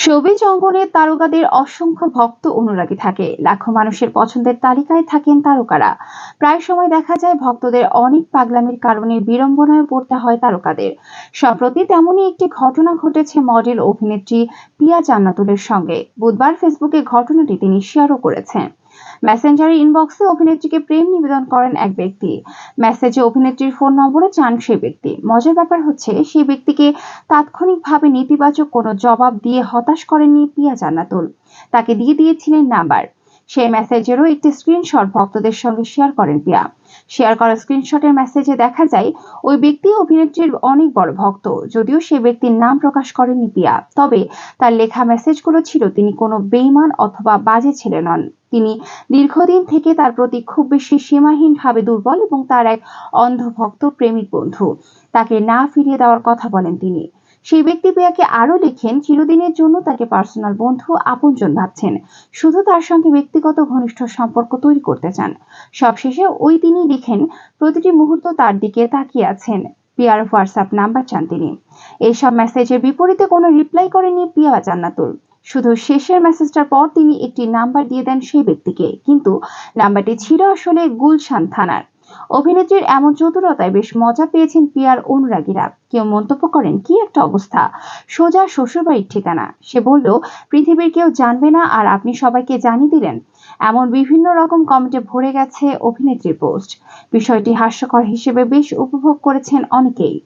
Showbiz অঙ্গনের তারকাদের অসংখ্য ভক্ত অনুরাগী থাকে। লাখো মানুষের পছন্দের তালিকায় থাকেন তারকারা। প্রায় সময় দেখা যায় ভক্তদের অনেক পাগলামির কারণে বিড়ম্বনায় পড়তে হয় তারকাদের। সম্প্রতি তেমনই একটি ঘটনা ঘটেছে মডেল অভিনেত্রী পিয়া জান্নাতুলের সঙ্গে। বুধবার ফেসবুকে ঘটনাটি তিনি শেয়ারও করেছেন। মেসেঞ্জারের ইনবক্সে অভিনেত্রীকে প্রেম নিবেদন করেন এক ব্যক্তি। মেসেজে অভিনেত্রীর ফোন নম্বরও চান সেই ব্যক্তি। মজার ব্যাপার হচ্ছে, সেই ব্যক্তিকে তাৎক্ষণিকভাবে নেতিবাচক কোনো জবাব দিয়ে হতাশ করেননি পিয়া জান্নাতুল। তাকে দিয়ে দিয়েছিলেন নাম্বার। সেই মেসেজেরও একটি স্ক্রিনশট ভক্তদের সঙ্গে শেয়ার করেন পিয়া শেয়ার করা স্ক্রিনশটের মেসেজে দেখা যায়, ওই ব্যক্তি অভিনেত্রীর অনেক বড় ভক্ত, যদিও সে ব্যক্তির নাম প্রকাশ করেননি পিয়া তবে তার লেখা মেসেজগুলো ছিল তিনি কোনো বেইমান অথবা বাজে ছেলে নন। তিনি দীর্ঘদিন থেকে তার প্রতি খুব বেশি সীমাহীনভাবে দুর্বল এবং তার এক অন্ধভক্ত প্রেমিক বন্ধু। তাকে না ফিরিয়ে দেওয়ার কথা বলেন তিনি। সেই ব্যক্তি পিয়াকে আরও লেখেন, চিরদিনের জন্য তাকে পার্সোনাল বন্ধু আপনজন ভাবছেন। শুধু তার সঙ্গে ব্যক্তিগত ঘনিষ্ঠ সম্পর্ক তৈরি করতে চান। সবশেষে ওই তিনি লিখেন, প্রতিটি মুহূর্ত তার দিকে তাকিয়ে আছেন। পিয়ার হোয়াটসঅ্যাপ নাম্বার চান তিনি। এইসব মেসেজের বিপরীতে কোনো রিপ্লাই করেনি পিয়া জান্নাতুল। শুধু শেষের মেসেজটার পর তিনি একটি নাম্বার দিয়ে দেন সেই ব্যক্তিকে। কিন্তু নাম্বারটি ছিল আসলে গুলশান থানার। অভিনেত্রীর এমন চতুরতায় বেশ মজা পেয়েছেন পিয়ার অনুরাগীরা। কেউ মন্তব্য করেন, কি একটা অবস্থা। সোজা শ্বশুরবাড়ির ঠিকানা। সে বলল, পৃথিবীর কেউ জানবে না আর আপনি সবাইকে জানিয়ে দিলেন। এমন বিভিন্ন রকম কমেন্টে ভরে গেছে অভিনেত্রীর পোস্ট। বিষয়টি হাস্যকর হিসেবে বেশ উপভোগ করেছেন অনেকেই।